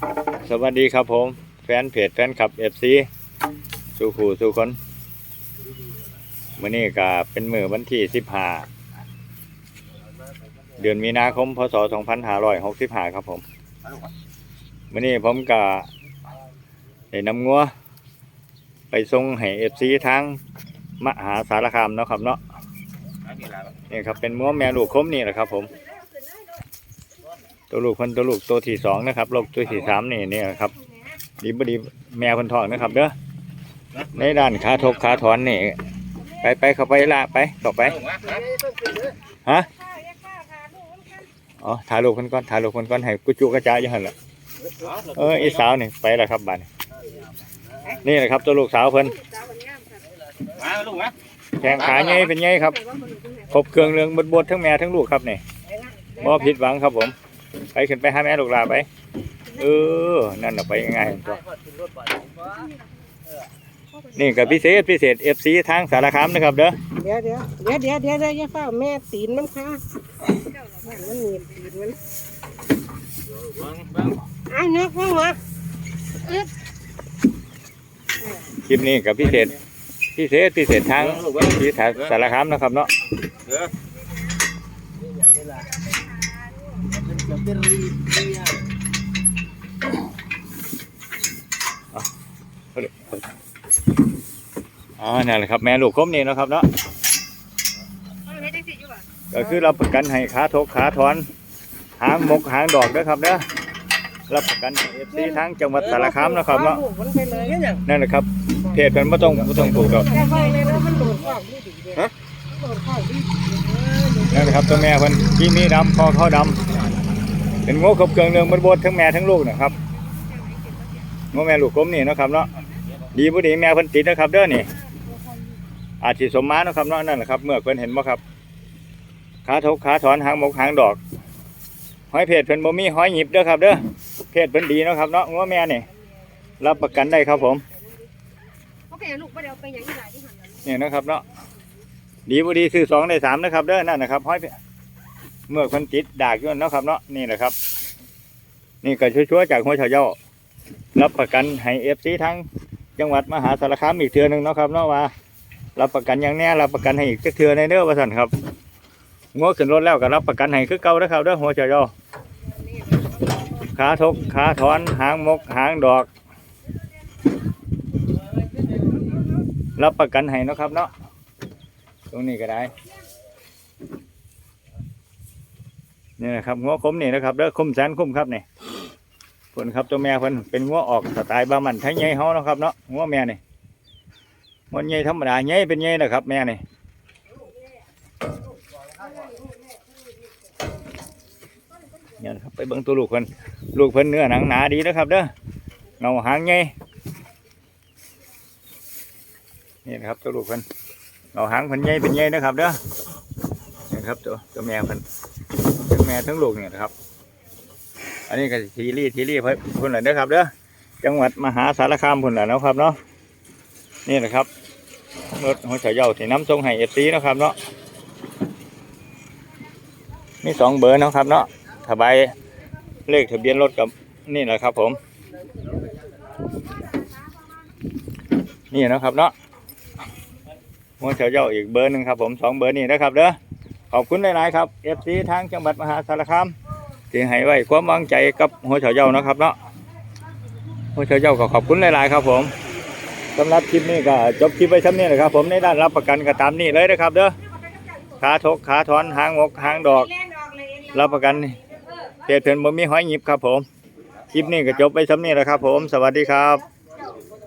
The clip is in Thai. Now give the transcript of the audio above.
สวัสดีครับผม แฟนเพจแฟนคลับเอฟซีสู่ขู่สู่คนมื่อนี้ก็เป็นมือวันที่สิบห้าเดือนมีนาคมพศสองพันห้าร้อยหกสิบห้าครับผมมื่อนี้ผมก็ได้นำงัว ไปส่งให้เอฟซีทางมหาสารคามเนาะครับเนาะนี่ครับเป็นงัวแม่ลูกคมนี่แหละครับผม ตัวลูกคนตัวลูกตัวที่สองนะครับลูกตัวที่สามนี่นี่ครับดีบดีแม่คนทองนะครับเด้อในด้านขาทกขาถอนนี่ไปไปเข้าไปละไปต่อไปฮะอ๋อถ่ายลูกคนก่อนถ่ายลูกคนก่อนให้กุจุกระจายยู่หันละเอออีสาวนี่ไปแล้วครับบ้านนี่แหละครับตัวลูกสาวเพิ่นแข้งขาใหญ่เป็นใหญ่ครับครบเครื่องเรื่องบดบดทั้งแม่ทั้งลูกครับนี่บ่ผิดหวังครับผม ไปขึ้นไปหาแม่ลูกลาไป เออ นั่นน่ะไปง่ายๆตัวนี่กับพิเศษพิเศษเอฟซีทางสารคามนะครับเด้อ เดี๋ยวเดี๋ยวเดี๋ยวเดี๋ยวเดี๋ยวเดี๋ยวอย่าเฝ้าแม่ตีนมันค่ะมันหนีบตีนมันไอ้นักว่าวะคลิปนี้กับพิเศษพิเศษพิเศษทางที่สารคามนะครับเนาะอ๋ อนั่นแหละครับ แม่ลูกคมนี่นะครับเนาะก็คือเรับประกันให้ขาทกขาถอนหางมกหางดอกเด้อครับเด้อรับประกันเอฟซีทางจังหวัดสารคามนะครับเนาะนั่นแหละครับเพจมันไม่ต้องไม่ต้องถูกหรอกแค่ไฟเลยนะมันโดดข้าวดีดีเลยโดดข้าวดีดีนั่นแหละครับตัวแม่เพิ่นที่มีดำคอเขาดำ เป็นงูขบเกลืองเนืองมันบดทั้งแม่ทั้งลูกนะครับงูแม่ลูกกลมนี่เนาะครับเนาะดีบ่ดีแม่เพิ่นติดนะครับเด้อนี่ อาจสิสมมาเนาะครับเนาะนั่นแหละครับ เมื่อเพิ่นเห็นบ่ครับขาทกขาถอนหางหมกหางดอกหอยเพจเพิ่นบ่มีหอยหยิบเด้อครับเด้อเพจเพิ่นดีเนาะครับเนาะงูแม่นี่รับประกันได้ครับผมโอเคลูกบ่ได้เอาไปหยังอีหลายที่หันนั้นนี่นะครับเนาะดีบ่ดีซื้อสองได้สามนะครับเด้อนั่นนะครับห้อย เมื่อคนติดดากันเนาะครับเนาะนี่แหละครับ นี่ก็ชัวร์ๆจากหัวเฉาเย้ารับประกันให้เอฟซีทั้งจังหวัดมหาสารคามอีกเทือหนึงเนาะครับเนาะว่ารับประกันอย่างแน่รับประกันให้อีกจักเทือในเด้อว่าสั่นครับงัวขึ้นรถแล้วก็รับประกันให้คือเก่านะครับเด้อหัวเฉาเย้าขาทกขาถอนหางมกหางดอก รับประกันให้เนาะครับเนาะตรงนี้ก็ได้ นี่นะครับงัวคมนี่นะครับเด้อคมแสนคมครับนี่ผลครับตัวแม่เพิ่นเป็นงัวออกสไตล์บามันไทยใหญ่เฮานะครับเนาะงัวแม่นี่มันใหญ่ธรรมดาใหญ่เป็นใหญ่นะครับ แม่นี่เนี่ยครับไปเบิ่งตัวลูกเพิ่นลูกเพิ่นเนื้อหนังหนาดีนะครับเด้อเงาหางใหญ่นี่นะครับตัวลูกเพิ่นเอาหางเพิ่นใหญ่เป็นใหญ่นะครับเด้อนี่ครับตัวตัวแม่เพิ่น ทั้งแม่ทั้งลูกเนี่ยนะครับ อันนี้ก็ทีรี่ทีรี่เพิ่นเพิ่นแหละเด้อครับเด้อจังหวัดมหาสารคามเพิ่นแหละนะครับเนาะนี่แหละครับรถหัวเฉาเย้าที่น้ำทรงให้เอฟซีนะครับเนาะมีสองเบอร์นะครับเนาะทบายเลขทะเบียนรถกับนี่แหละครับ ผม นี่เนาะครับเนาะมวเฉาเย้าอีกเบอร์หนึ่งครับผมสองเบอร์นี้นะครับเด้อ ขอบคุณหลาย ๆ ครับเอฟซีทางจังหวัดมหาสารคามที่ให้ไว้ความวางใจกับหัวเฉาเย้านะครับเนาะหัวเฉาเย้าก็ขอบคุณหลาย ๆ ครับผมสำหรับคลิปนี้ก็จบคลิปไปซ้ำนี้แหละครับผมในด้านรับประกันก็ตามนี้เลยนะครับเด้อขาทกขาถอนหางงกหางดอก รับประกันเพจเพิ่นบ่มีห้อยหยิบครับผม คลิปนี้ก็จบไปซ้ำนี้แหละครับผม สวัสดีครับ